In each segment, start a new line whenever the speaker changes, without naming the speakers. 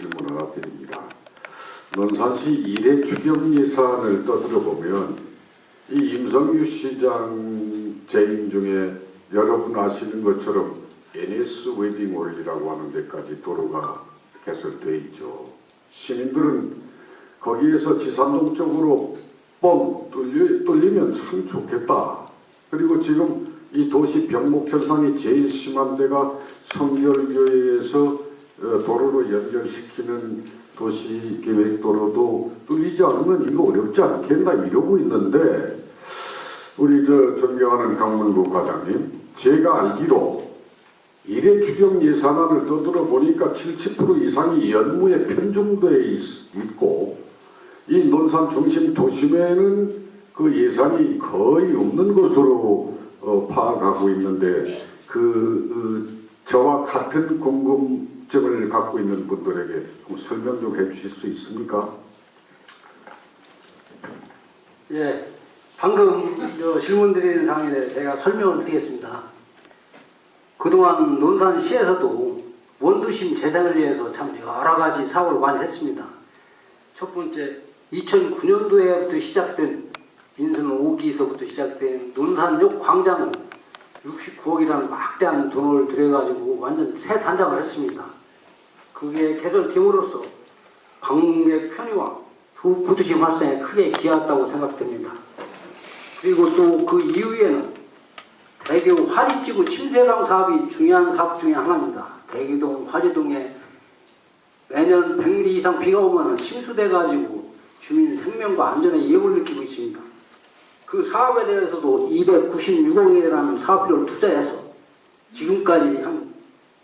질문 하나 드립니다. 논산시 일회 추경 예산을 떠들어 보면 이 임성유 시장 재임 중에 여러분 아시는 것처럼 NS 웨딩 월이라고 하는 데까지 도로가 개설돼 있죠. 시민들은 거기에서 지산동 쪽으로 뻥 뚫리, 뚫리면 참 좋겠다. 그리고 지금 이 도시 병목 현상이 제일 심한 데가 성결교회에서 어, 도로로 연결시키는 도시 계획 도로도 뚫리지 않으면 이거 어렵지 않겠나 이러고 있는데 우리 저 존경하는 강문부 과장님 제가 알기로 일회 추경 예산안을 떠들어 보니까 70% 이상이 연무에 편중돼 있- 있고 이 논산 중심 도심에는 그 예산이 거의 없는 것으로 어, 파악하고 있는데 그 어, 저와 같은 궁금 증을 갖고 있는 분들에게 설명 좀 해주실 수 있습니까?
예, 방금 저 질문 드리는 상황에 제가 설명을 드리겠습니다. 그동안 논산시에서도 원도심 재생을 위해서 참 여러 가지 사업을 많이 했습니다. 첫 번째, 2009년도에부터 시작된 민선 5기에서부터 시작된 논산역 광장을 69억이라는 막대한 돈을 들여가지고 완전 새 단장을 했습니다. 그게 개설됨으로써 관광객 편의와 부- 부두심 활성에 크게 기여했다고 생각됩니다. 그리고 또 그 이후에는 대교 화지지구 침세강 사업이 중요한 사업 중에 하나입니다. 대기동, 화지동에 매년 100mm 이상 비가 오면 침수돼가지고 주민 생명과 안전에 예고를 느끼고 있습니다. 그 사업에 대해서도 296억이라는 사업비를 투자해서 지금까지 한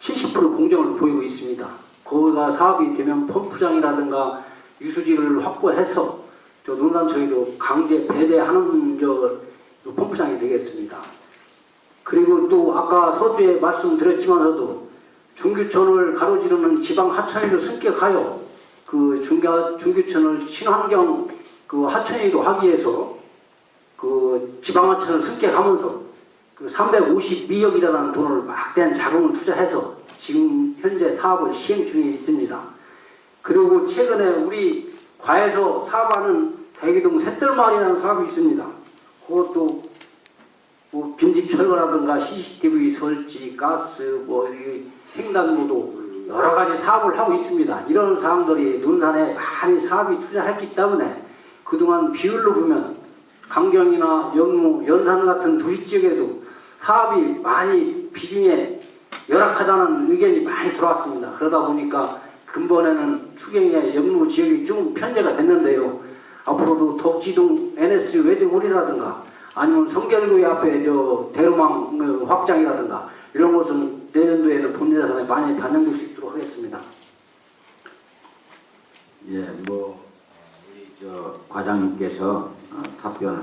70% 공정을 보이고 있습니다. 거기가 사업이 되면 펌프장이라든가 유수지를 확보해서 저 논란처리로 강제 배대하는 저 펌프장이 되겠습니다. 그리고 또 아까 서두에 말씀드렸지만서도 중규천을 가로지르는 지방 하천위로 승격하여 그 중교, 중규천을 친환경 그 하천위로 하기 위해서 그 지방 하천을 승격하면서 그 352억이라는 돈을 막대한 자금을 투자해서 지금 현재 사업을 시행 중에 있습니다. 그리고 최근에 우리 과에서 사업하는 대기동 샛들마을이라는 사업이 있습니다. 그것도 뭐 빈집 철거라든가 CCTV 설치, 가스, 뭐이 횡단보도 여러 가지 사업을 하고 있습니다. 이런 사람들이 논산에 많이 사업이 투자했기 때문에 그동안 비율로 보면 강경이나 영무, 연산 같은 도시 지역에도 사업이 많이 비중에 열악하다는 의견이 많이 들어왔습니다. 그러다 보니까 근본에는 추경의 영무 지역이 좀 편제가 됐는데요. 앞으로도 덕지동 NS 웨딩홀이라든가 아니면 성결교회 앞에 저 대로망 어, 확장이라든가 이런 것은 내년도에는 본 예산에 많이 반영될 수 있도록 하겠습니다.
예, 뭐 우리 저 과장님께서 어, 답변을